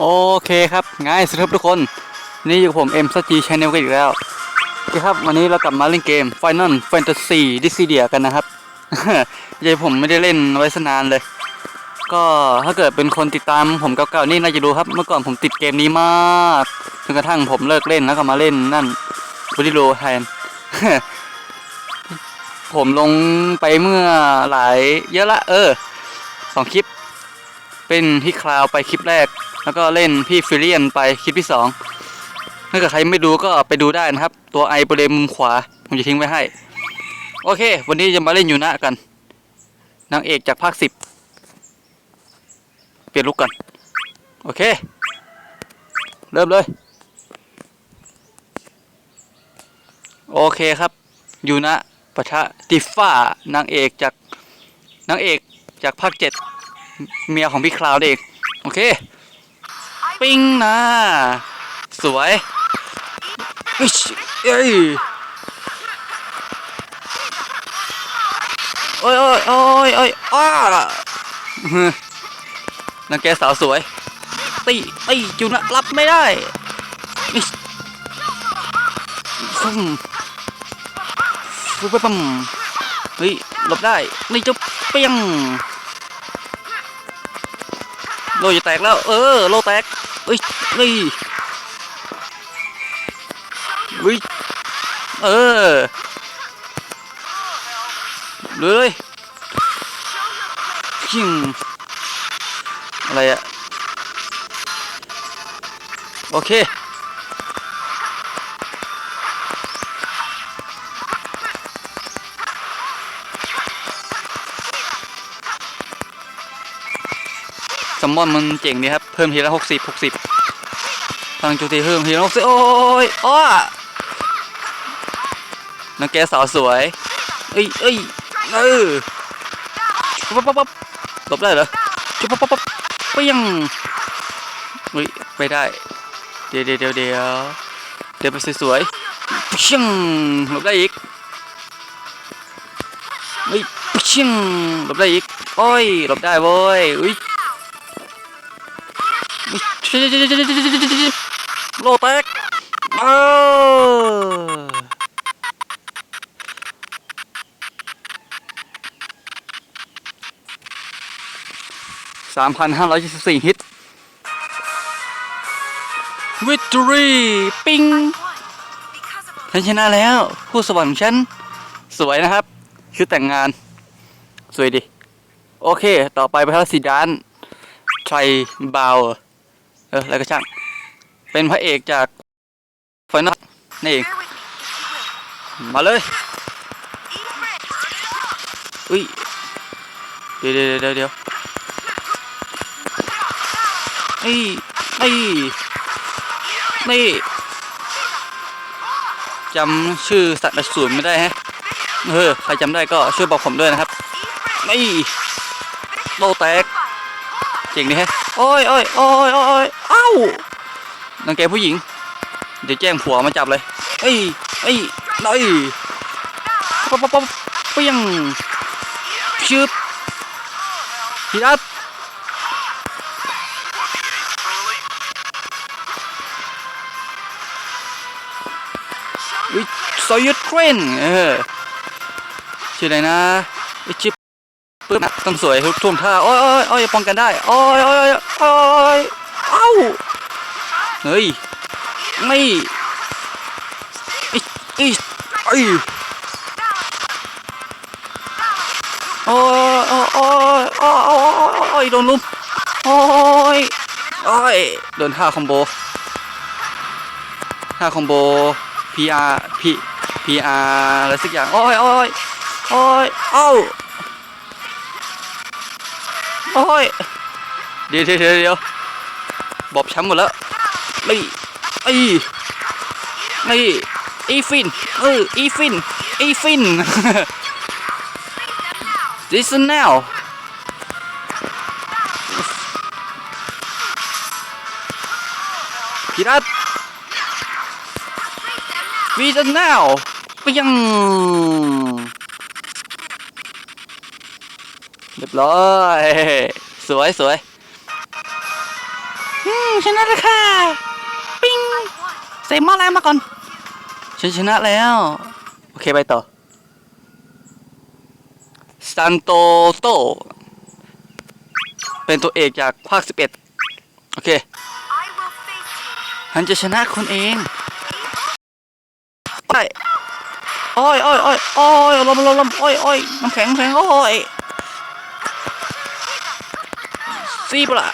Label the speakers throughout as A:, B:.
A: โอเคครับง่ายสุดครับทุกคน นี่อยู่กับผม M ซ G Channel กันอีกแล้วโอเคครับวันนี้เรากลับมาเล่นเกม Final Fantasy Dissidia กันนะครับยายผมไม่ได้เล่นไว้สนานเลย ก็ถ้าเกิดเป็นคนติดตามผมเก่าๆนี่น่าจะรู้ครับ เมื่อก่อนผมติดเกมนี้มากจนกระทั่งผมเลิกเล่นแล้วก็มาเล่นนั่นบริโลแทนผมลงไปเมื่อหลายเยอะละ เออสองคลิป เป็นพี่คลาวไปคลิปแรก แล้วก็เล่นพี่ฟิเลียนไปคลิปที่สองถ้าเกิดใครไม่ดูก็ไปดูได้นะครับ ตัวไอบริเวณมุมขวา ผมจะทิ้งไว้ให้ โอเค วันนี้จะมาเล่นอยู่นะกัน นางเอกจากภาคสิบเปลี่ยนลุกก่อนโอเค เริ่มเลย โอเคครับอยู่นะปะทะติฟ้านางเอกจากนางเอกจากภาคเจ็ด เมียของพี่คลาวด์เองโอเค ปิ้งนะ สวยอิ๊ยเอ้ยโอ้ยโอ้ยโอ้ยโอ้ยอ้านางแกสาวสวย ตีตีจุนะรับไม่ได้อิ๊ยฟุ่มฟุ่มปั๊มเฮ้ยหลบได้ นี่จะเปี้ยง โลจะแตกแล้ว เออ โลแตกเอ้ยนี่วิเออเลยพิงอะไรอะโอเค มอนมันเจ๋งดีครับ เพิ่มทีละหกสิบหกสิบพังจมตีเพิ่มทีละหกสิบโอ้ยอ้อนางแกสาวสวย เอ้ยเอ้ยเออปั๊บปั๊บปั๊บหลบได้เหรอจุ๊บปั๊บปั๊บปั๊บเปี้ยงเฮ้ยไม่ได้ เดี๋ยวเดี๋ยวเดี๋ยวเดี๋ยวเดี๋ยวไปสวยๆเปี้ยงหลบได้อีกเฮ้ยเปี้ยงหลบได้อีกโอ้ยหลบได้เว้ยอุ้ย โลแตกเออสามพันห้าร้อยยี่สิบสี่ฮิตวิต o รีปิ้งฉันชนะแล้ว ผู้สวรรค์ของฉัน สวยนะครับ ชุดแต่งงาน สวยดิ โอเค ต่อไปไปทาสีดานไทรบาว เออแล้วก็ช่าง เป็นพระเอกจากไฟนอลนี่เอง มาเลยอุ้ย เดี๋ยวเดี๋ยวเดี๋ยวเดี๋ยวนี่นี่นี่จำชื่อสัตว์อสูรไม่ได้ฮะ เออ ใครจำได้ก็ช่วยบอกผมด้วยนะครับ นี่โลแตก เจ๋งดีแฮะโอ้ยโอ้ยโอ้ยโอ้ยเอ้านังแกผู้หญิง เดี๋ยวแจ้งผัวมาจับเลยเอ้ยเอ้ยเอ้ยป๊อปป๊อปป๊อปเปียงชืบทีนัดวิซอยุดเครนเออชื่ออะไรนะวิชิป ต้องสวยทุกท่วงท่าโอ้ยโอ้ยโอ้ยป้องกันได้โอ้ยโอ้ยโอ้ยเอ้าเฮ้ยไม่อีอีไอโอ้ยโอ้ยโอ้ยโอ้ยโอ้ยโอ้ยโดนลุมโอ้ยโอ้ยโดนท่าคอมโบท่าคอมโบ PR P PR อะไรสักอย่างโอ้ยโอ้ยโอ้ยเอ้า อ้ยเดี๋ยวเดี๋ยวเดี๋ยวบอบช้ำหมดแล้วนี่ไอ้นี่อีฟินเอออีฟินอีฟิน listen now พีรัต listen now เปียัง เรียบร้อย สวยสวยอืมชนะแล้วค่ะปิ้งเซมาแล้วมาก่อนฉันชนะแล้ว โอเคไปต่อซันโตโต เป็นตัวเอกจากภาค 11 โอเคฉันจะชนะคุณเองไปโอ้ยโอ้ยโอ้ยโอ้ยลมลมลมโอ้ยโอ้ยน้ำแข็งน้ำแข็งโอ้ย ซีบละ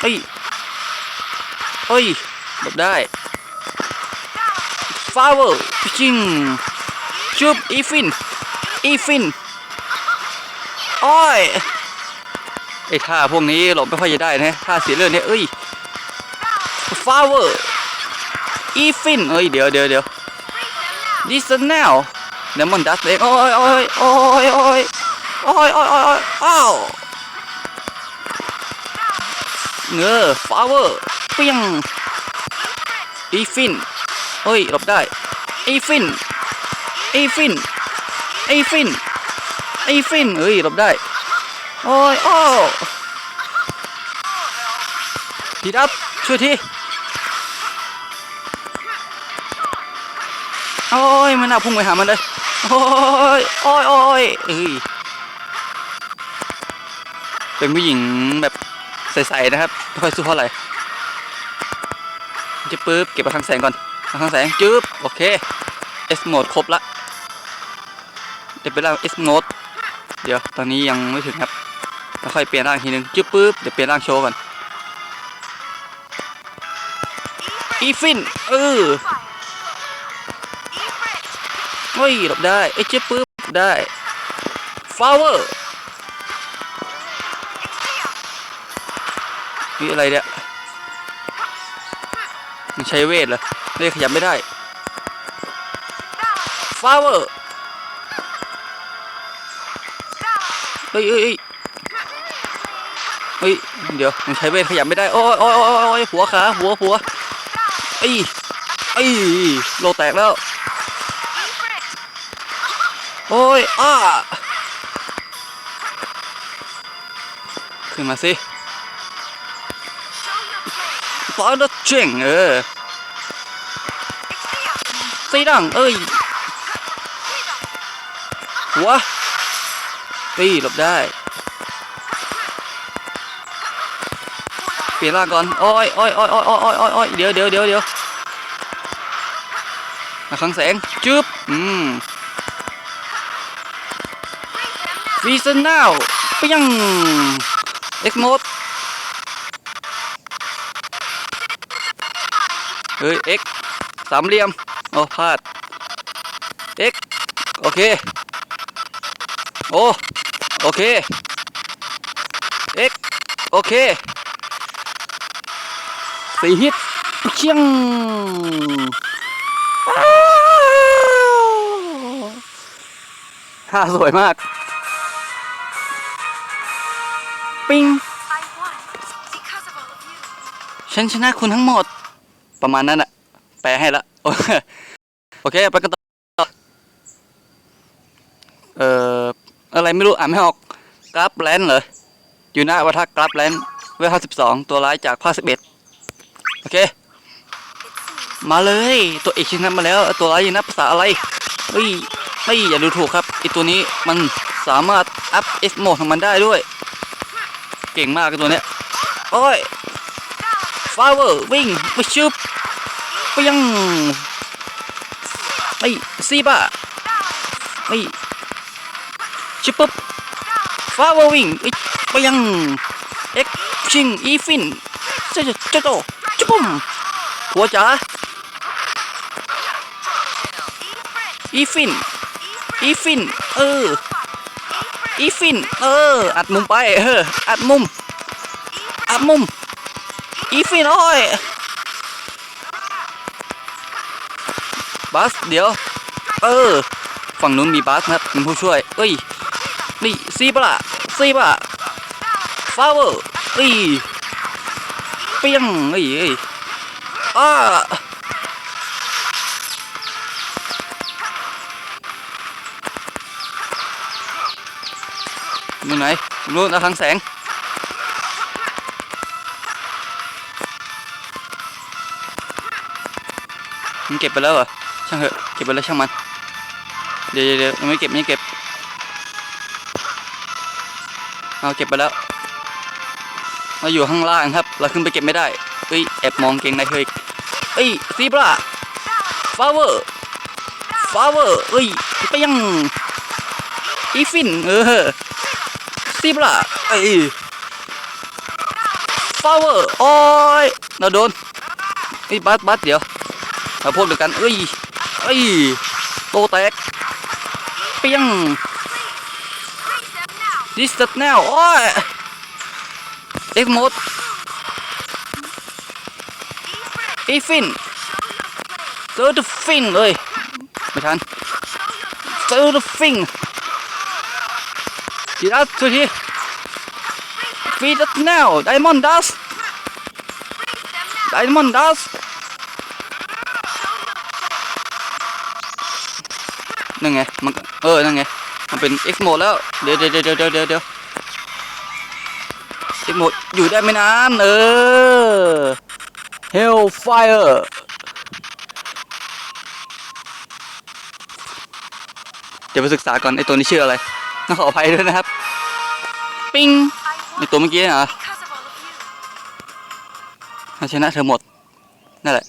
A: เฮ้ย เฮ้ยหลบได้ฟาวเวอร์จิงชุบอีฟิน อีฟินโอ้ยไอ้ท่าพวกนี้หลบไม่ค่อยจะได้นะท่าเสียเลือดเนี่ยเอ้ยฟาวเวอร์อีฟินเอ้ย เดี๋ยวเดี๋ยวเดี๋ยวดิสแนล เลมอนดัสเองโอ้ยโอ้ยโอ้ยโอ้ยโอ้ยโอ้ยโอ้ยอ้าวเงือฟาวเวอร์เปียงอีฟินเฮ้ยหลบได้อีฟินอีฟินอีฟินอีฟินเฮ้ยหลบได้โอ้ยโอ้ทีดับช่วยทีโอ้ยมันน่าพุ่งไปหามันเลย โอ้ยโอ้ยโอ้ยเอ้ยเป็นผู้หญิงแบบใสๆนะครับไม่ค่อยสู้เท่าไหร่จะปึ๊บเก็บมาทางแสงก่อนมาทางแสงจึ๊บโอเค S mode ครบละเดี๋ยวไปล่าง S mode เดี๋ยวตอนนี้ยังไม่ถึงครับแล้วค่อยเปลี่ยนร่างทีนึงจึ๊บปึ๊บเดี๋ยวเปลี่ยนร่างโชว์ก่อนอีฟินเออ ฮ้ยหลบได้ไอ้ยจึ๊บปึ๊บได้ฟาวเวอร์นี่อะไรเนี่ยมันใช้เวทเหรอเรียกขยับไม่ได้ฟาวเวอร์เฮ้ยเฮ้ยเฮ้ยเดี๋ยวมันใช้เวทขยับไม่ได้โอ้ยโอ้ยโอ้ยโอ้ยหัวขาหัวหัวไอ้ไอ้โลแตกแล้ว โอ้ยอ้าขึ้นมาสิฟอร์ดเจ๋งเออสีดังเอ้ยหัวตีหลบได้ เปลี่ยนล่างก่อนโอ้ยโอ้ยโอ้ยโอ้ยโอ้ยโอ้ยโอ้ยเดี๋ยวเดี๋ยวเดี๋ยวเดี๋ยวมาขังแสงจื๊บ อืม วีซันนาวไปยังเอ็กโมดเฮ้ยเอ็กสามเหลี่ยมโอ้พลาดเอ็กโอเค โอ้โอเคเอ็กโอเคสี่ฮิตเชียงท่าสวยมาก ปิงฉันชนะคุณทั้งหมด ประมาณนั้นอะแปลให้ละโอเคโอเค ไปกันต่อ เอ่อ อะไรไม่รู้อ่านไม่ออกกราฟแลนเหรอ อยู่หน้าวัฒกราฟแลนเวลห้าสิบสองตัวร้ายจากภาคสิบเอ็ดโอเค มาเลย ตัวเอกชนะมาแล้ว ตัวร้ายอยังนับภาษาอะไร เฮ้ย เฮ้ย อย่าดูถูกครับไอตัวนี้มันสามารถอัพเอสโหมดของมันได้ด้วย ก่งมากตัวเนี้ยโอ้ยฟาเวอร์วิ่งไปชุบไปยังไอซีบ้าไอชิบปุ๊บฟาเวอร์วิ่งไปยังเอ็กชิงอีฟินเจ้าเจ้าโตจุบุ้มหัวจ๋าอีฟินอีฟินเออ อีฟิน เออ อัดมุมไป เออ อัดมุม อัดมุม อีฟินโอ้ยบัส เดี๋ยว เออ ฝั่งนู้นมีบัสนะครับเป็นผู้ช่วย เอ้ย นี่ซีปะล่ะซีปะฟาวเวอร์เอ้ยเปียงเอ้ยเอ้ยอ้า ไหนนู้นะคลังแสง มันเก็บไปแล้วเหรอ ช่างเถอะ เก็บไปแล้วช่างมัน เดี๋ยวเดี๋ยวยังไม่เก็บยังไม่เก็บ เอาเก็บไปแล้วเราอยู่ข้างล่างครับ เราขึ้นไปเก็บไม่ได้เฮ้ย แอบมองเกงในเธออีกเฮ้ยซีบราฟาเวอร์ฟาเวอร์เอ้ยไปยังอีฟิน เออ ซีบราเอ้ยฟาเวอร์โอ้ยเราโดนเอ้ยบัสบัสเดี๋ยวเราพวกเดียวกันเอ้ยเอ้ยโตแตกเปียง
B: Freeze them now.
A: this that now โอ้ยเอ็กโมด
B: Efrit,
A: อีฟิน
B: show your flame.
A: เจอตัวฟินเลยไม่ทัน
B: Show your
A: เจอตัวฟิน นด์ดัส
B: freeze them now.
A: ไดมอนด์ดัสนั่นไง มัน เออ นั่นไง มันเป็น X mode แล้วเดี๋ยวเดี๋ยวเดี๋ยวเดี๋ยวเดี๋ยวเดี๋ยว X mode อยู่ได้ไม่นาน เออ Hellfire เดี๋ยวไปศึกษาก่อนไอตัวนี้ชื่ออะไร ขออภัยด้วยนะครับ ปิ้ง
B: I
A: ไอ
B: won
A: ตัวเมื่อกี้เหรอ
B: because of all of you.
A: เอาชนะเธอหมด นั่นแหละ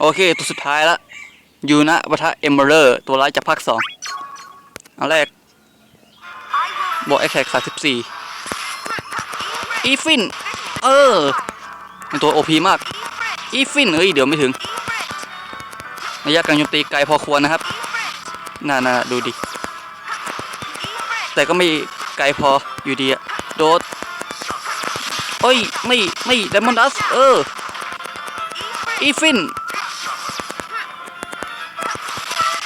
A: โอเค ตัวสุดท้ายละยูนะปะทะเอมเบอร์ ตัวร้ายจากภาคสองเอาแรก
B: I will
A: บอกแอคแท็กสามสิบสี่อีฟิน เออเป็นตัวโอพีมาก
B: Efrit,
A: อีฟินเอ้ย เดี๋ยวไม่ถึง
B: Efrit,
A: ระยะการโจมตีไกลพอควรนะครับ
B: Efrit,
A: น่าน่าดูดิ
B: Efrit.
A: แต่ก็ไม่ไกลพออยู่ดีอะโดดเอ้ย ไม่ ไม่ไดมอนดัส เออ อีฟิน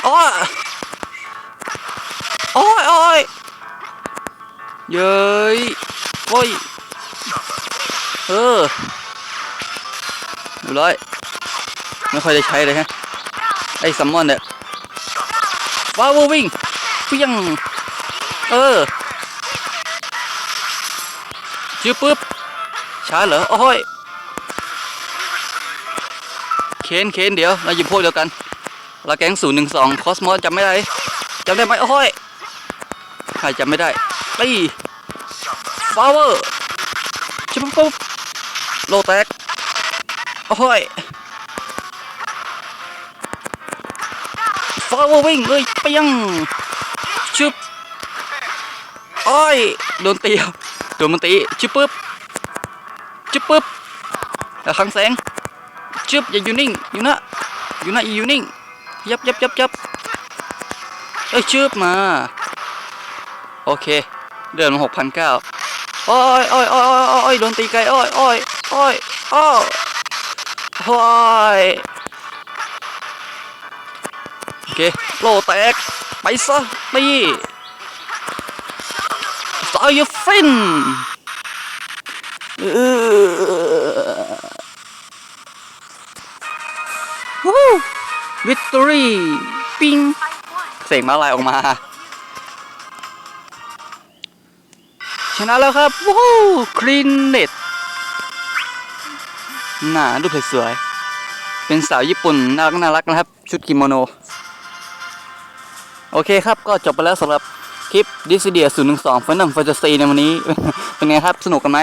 A: โอ้ยโอ้ยโอ้ยเย้ยโอ้ย เออเรียบร้อย ไม่ค่อยได้ใช้เลยฮะ ไอ้ซัมมอนเนี่ยว้าววิ่งเพียง เออชื่อปุ๊บช้าเหรอ โอ้ยเคนเคนเดี๋ยว เราอยู่พวกเดียวกัน เราแก๊งศูนย์หนึ่งสองคอสมอสจำไม่ได้จำได้ไหมโอ้ยใครจำไม่ได้ตีฟาวเวอร์ชิบปุ๊บโลแตกโอ้ยฟาวเวอร์วิ่งเลยไปยัง โอ้ยโดนตีโดนมันตีชึบปุ๊บชึบปุ๊บแล้วคลังแสงจึ๊บอย่าอยู่นิ่งอยู่นะอยู่นะอยู่นิ่งยับยับยับยับเอ้ยจึ๊บมาโอเค เดือนมาหกพันเก้าโอ้ยโอ้ยโอ้ยโอ้ยโอ้ยโดนตีไกลโอ้ยโอ้ยโอ้ยโอ้ยโอ้ยโอเคโลแตกไปซะตีสายฟิน เออวู้วิกตอรี่ปิ้ง
B: I won.
A: เสียงมาลายออกมา ชนะแล้วครับวู้คลีนเน็ตหน้าดูสวยๆเป็นสาวญี่ปุ่นน่ารักน่ารักนะครับ ชุดกิโมโน โอเคครับก็จบไปแล้วสำหรับค ลิปดิสเดีย0 1 2ฟันนังฟันซีในวันนี้ เป็นไงครับสนุกกันไหม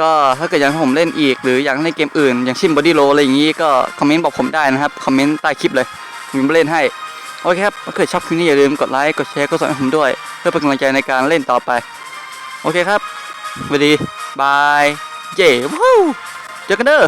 A: ก็ถ้าเกิดอยากให้ผมเล่นอีก หรืออยากเล่นเกมอื่น อย่างช่นบอดี้โ l อะไรอย่างนี้ก็คอมเมนต์บอกผมได้นะครับ คอมเมนต์ใต้คลิปเลยผมจะเล่นให้ โอเคครับถ้าเกิดชอบคลิปนี้อย่าลืมกดไลค์กดแชร์กดซับให้ผมด้วย เพื่อเป็นกำลังใจในการเล่นต่อไป โอเคครับสวัสดีบายเย้วู้เจอกันเด้อ